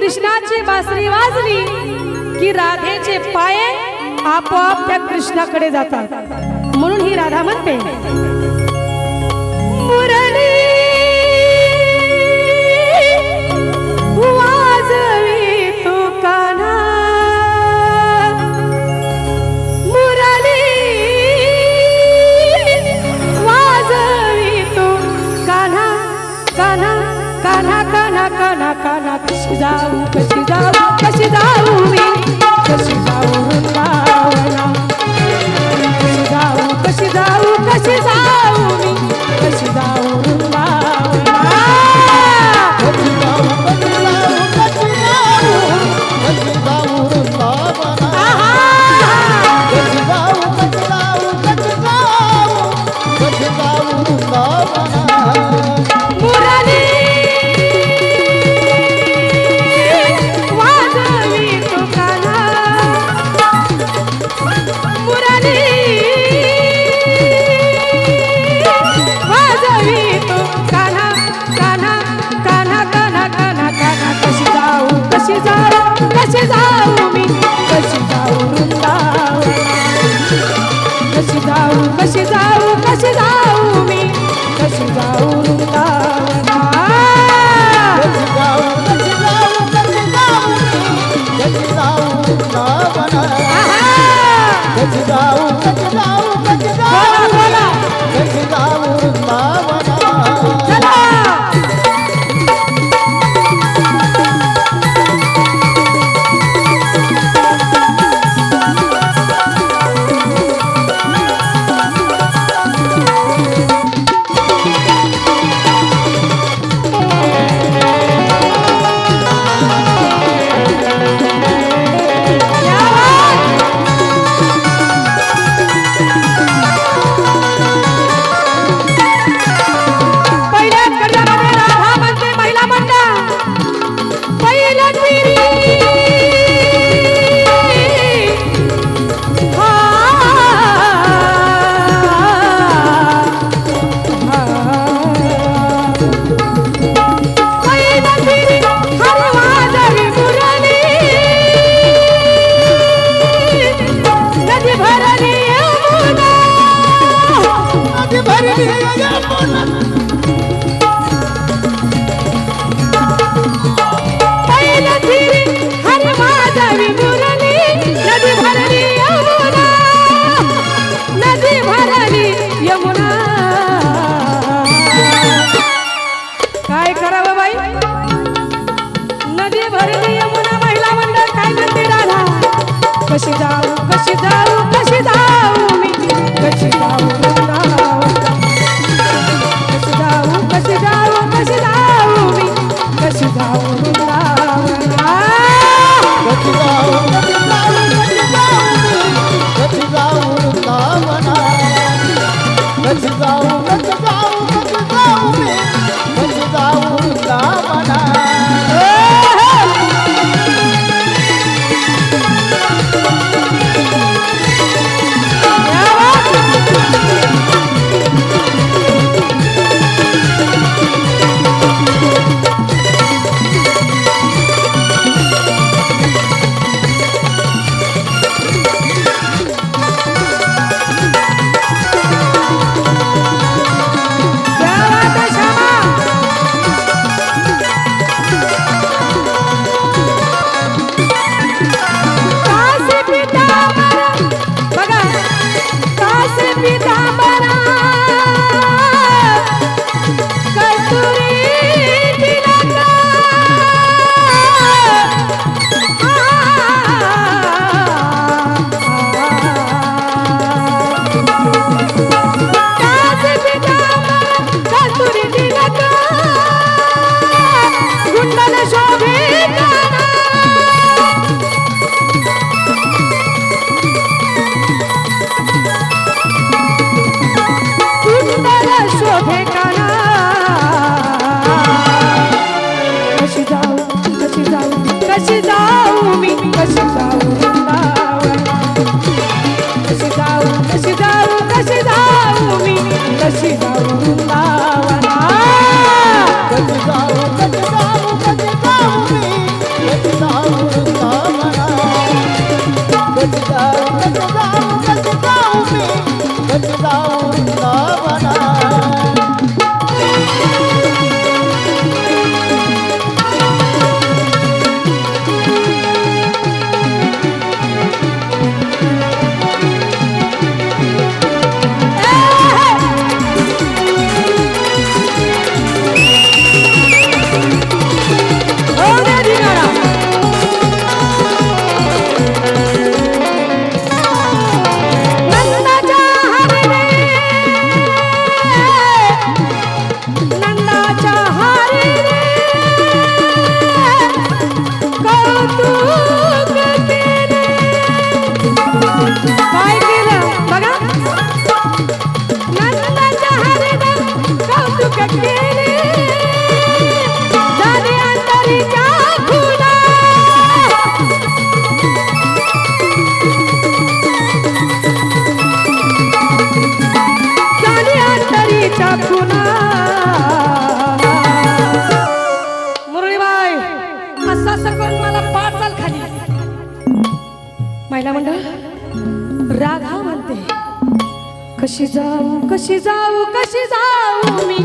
कृष्णाची बासरी वाजली की राधेचे पाय आपोआप त्या कृष्णाकडे जातात. म्हणून ही राधा म्हणते ಉಪಶ Hallelujah. कशी जाऊ कशी जाऊ कशी जाऊ मी?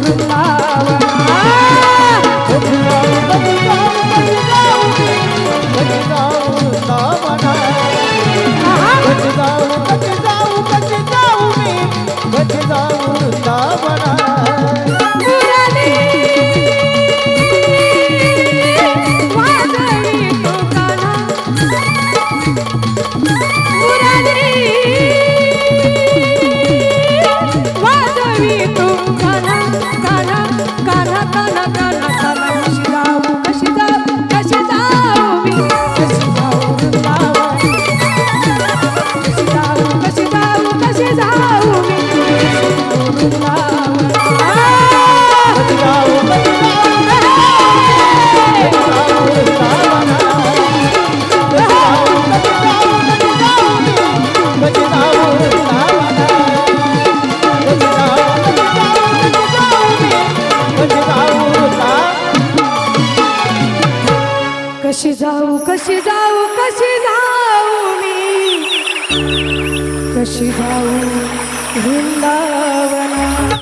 कशी जाऊ